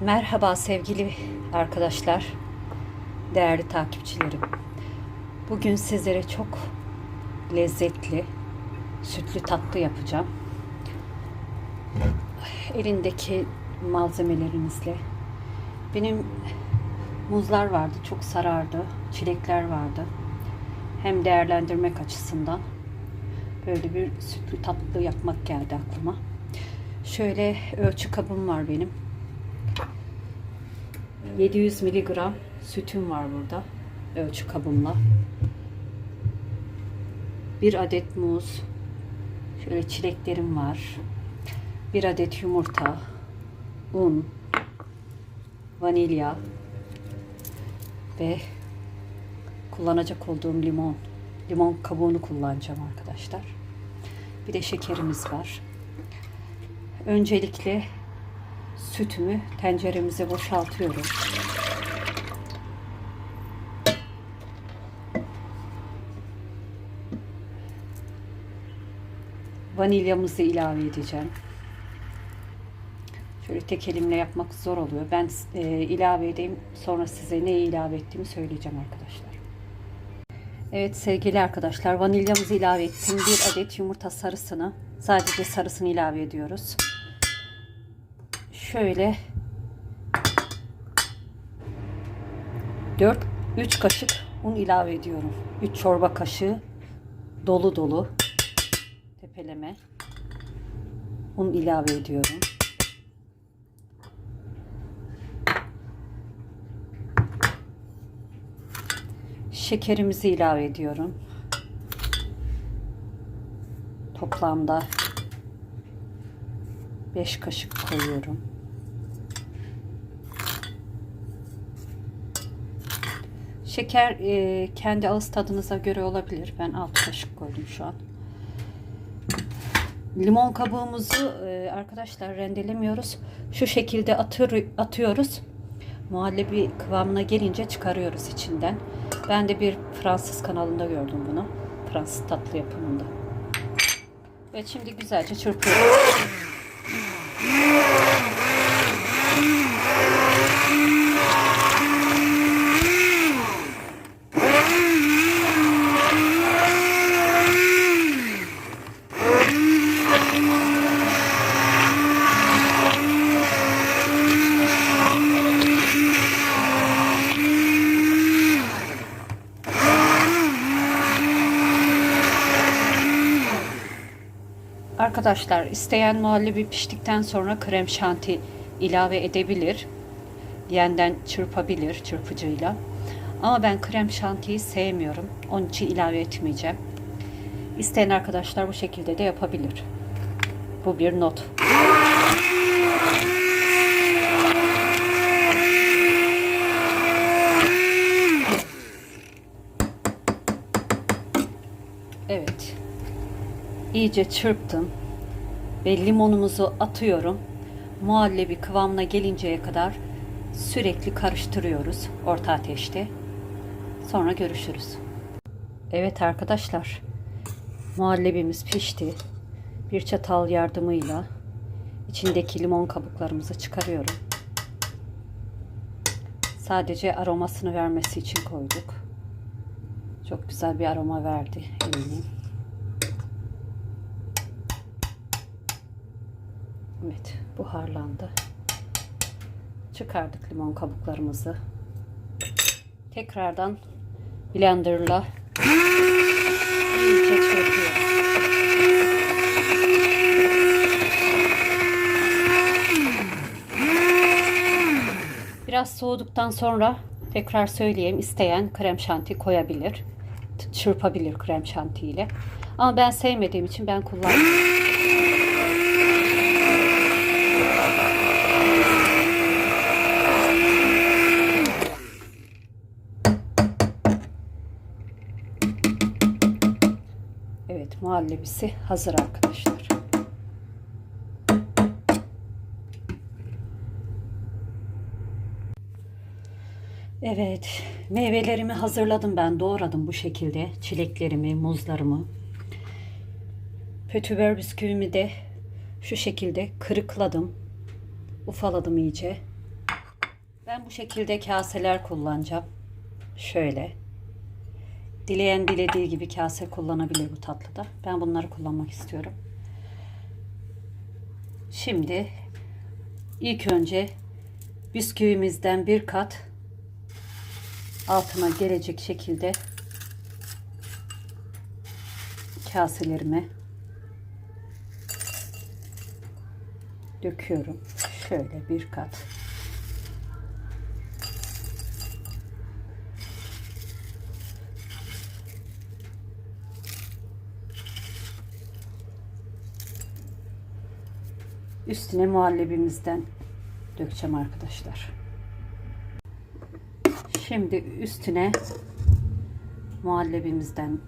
Merhaba sevgili arkadaşlar, değerli takipçilerim. Bugün sizlere çok lezzetli sütlü tatlı yapacağım. Elindeki malzemelerinizle. Benim muzlar vardı, çok sarardı. Çilekler vardı. Hem değerlendirmek açısından böyle bir sütlü tatlı yapmak geldi aklıma. Şöyle ölçü kabım var benim. 700 miligram sütüm var burada. Ölçü kabımla. Bir adet muz. Şöyle çileklerim var. Bir adet yumurta. Un. Vanilya. Ve kullanacak olduğum limon. Limon kabuğunu kullanacağım arkadaşlar. Bir de şekerimiz var. Öncelikle sütümü tenceremize boşaltıyorum. Vanilyamızı ilave edeceğim. Şöyle tek elimle yapmak zor oluyor. Ben e, ilave edeyim. Sonra size neyi ilave ettiğimi söyleyeceğim arkadaşlar. Evet sevgili arkadaşlar vanilyamızı ilave ettim. Bir adet yumurta sarısını sadece sarısını ilave ediyoruz. Şöyle 4 3 kaşık un ilave ediyorum. 3 çorba kaşığı dolu dolu tepeleme un ilave ediyorum. Şekerimizi ilave ediyorum. Toplamda 5 kaşık koyuyorum. Şeker e, kendi ağız tadınıza göre olabilir. Ben 6 kaşık koydum şu an. Limon kabuğumuzu e, arkadaşlar rendelemiyoruz. Şu şekilde atır, atıyoruz. Muhallebi kıvamına gelince çıkarıyoruz içinden. Ben de bir Fransız kanalında gördüm bunu. Fransız tatlı yapımında. Ve şimdi güzelce çırpıyorum. Arkadaşlar isteyen muhallebi piştikten sonra krem şanti ilave edebilir. Yeniden çırpabilir çırpıcıyla. Ama ben krem şantiyi sevmiyorum. Onun için ilave etmeyeceğim. İsteyen arkadaşlar bu şekilde de yapabilir. Bu bir not. Evet. İyice çırptım ve limonumuzu atıyorum. Muhallebi kıvamına gelinceye kadar sürekli karıştırıyoruz orta ateşte. Sonra görüşürüz. Evet arkadaşlar. Muhallebimiz pişti. Bir çatal yardımıyla içindeki limon kabuklarımızı çıkarıyorum. Sadece aromasını vermesi için koyduk. Çok güzel bir aroma verdi eminim. Evet, buharlandı. Çıkardık limon kabuklarımızı. Tekrardan blenderla. Biraz soğuduktan sonra tekrar söyleyeyim isteyen krem şanti koyabilir. Çırpabilir krem şanti ile. Ama ben sevmediğim için ben kullanmıyorum. Muhallebisi hazır arkadaşlar. Evet meyvelerimi hazırladım ben doğradım bu şekilde çileklerimi muzlarımı pötüver bisküvimi de şu şekilde kırıkladım ufaladım iyice Ben bu şekilde kaseler kullanacağım. Şöyle. Dileyen dilediği gibi kase kullanabilir bu tatlıda. Ben bunları kullanmak istiyorum. Şimdi ilk önce bisküvimizden bir kat altına gelecek şekilde kaselerime döküyorum. Şöyle bir kat. Üstüne muhallebimizden dökeceğim arkadaşlar. Şimdi üstüne muhallebimizden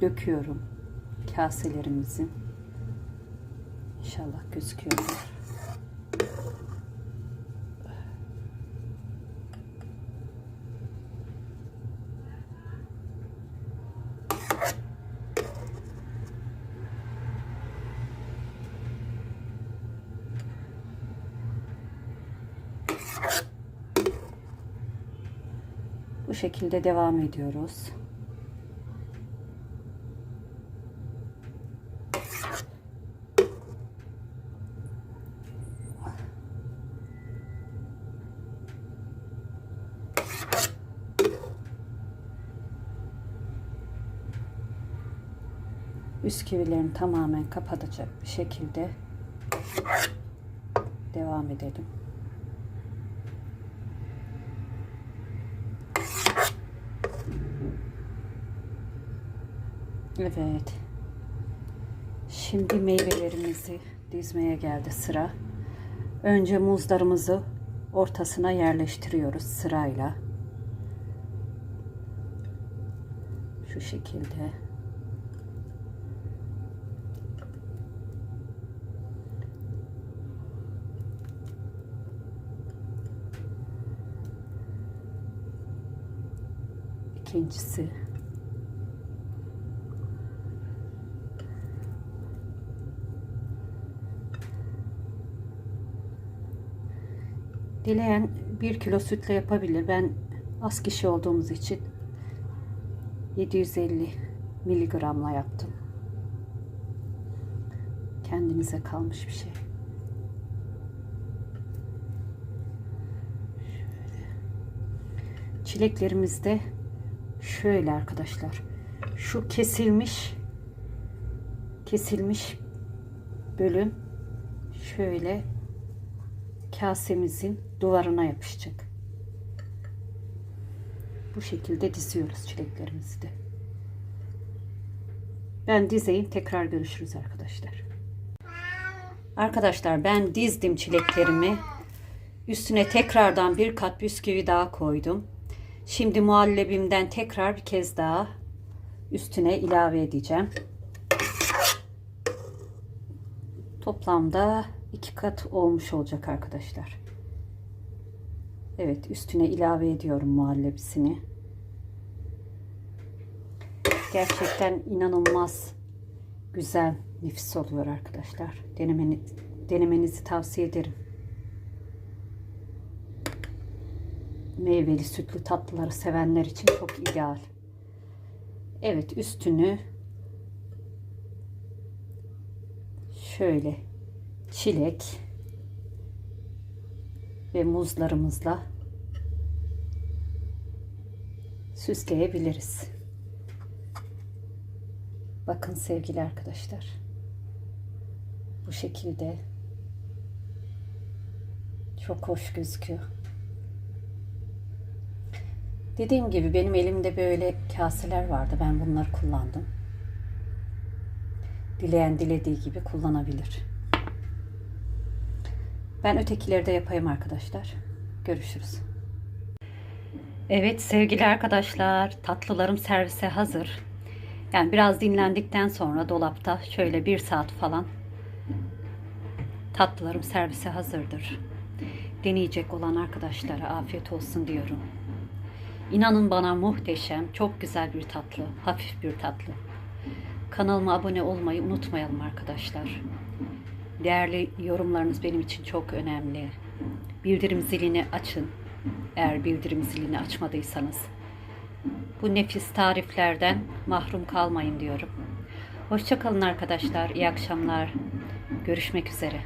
döküyorum kaselerimizin. İnşallah gözüküyordur. Şekilde devam ediyoruz. bisküvilerini tamamen kapatacak bir şekilde devam edelim. Evet. Şimdi meyvelerimizi dizmeye geldi sıra. Önce muzlarımızı ortasına yerleştiriyoruz sırayla. Şu şekilde. İkincisi. Dileyen bir kilo sütle yapabilir. Ben az kişi olduğumuz için 750 miligramla yaptım. Kendinize kalmış bir şey. Çileklerimiz de şöyle arkadaşlar. Şu kesilmiş kesilmiş bölüm şöyle kasemizin duvarına yapışacak. Bu şekilde diziyoruz çileklerimizi de. Ben dizeyim tekrar görüşürüz arkadaşlar. Arkadaşlar ben dizdim çileklerimi. Üstüne tekrardan bir kat bisküvi daha koydum. Şimdi muhallebimden tekrar bir kez daha üstüne ilave edeceğim. Toplamda iki kat olmuş olacak arkadaşlar. Evet üstüne ilave ediyorum muhallebisini. Gerçekten inanılmaz güzel nefis oluyor arkadaşlar. Denemeni, denemenizi tavsiye ederim. Meyveli sütlü tatlıları sevenler için çok ideal. Evet üstünü şöyle çilek ve muzlarımızla süsleyebiliriz. Bakın sevgili arkadaşlar. Bu şekilde çok hoş gözüküyor. Dediğim gibi benim elimde böyle kaseler vardı. Ben bunları kullandım. Dileyen dilediği gibi kullanabilir. Ben ötekileri de yapayım arkadaşlar. Görüşürüz. Evet sevgili arkadaşlar tatlılarım servise hazır. Yani biraz dinlendikten sonra dolapta şöyle bir saat falan tatlılarım servise hazırdır. Deneyecek olan arkadaşlara afiyet olsun diyorum. İnanın bana muhteşem, çok güzel bir tatlı, hafif bir tatlı. Kanalıma abone olmayı unutmayalım arkadaşlar. Değerli yorumlarınız benim için çok önemli. Bildirim zilini açın. Eğer bildirim zilini açmadıysanız. Bu nefis tariflerden mahrum kalmayın diyorum. Hoşçakalın arkadaşlar. İyi akşamlar. Görüşmek üzere.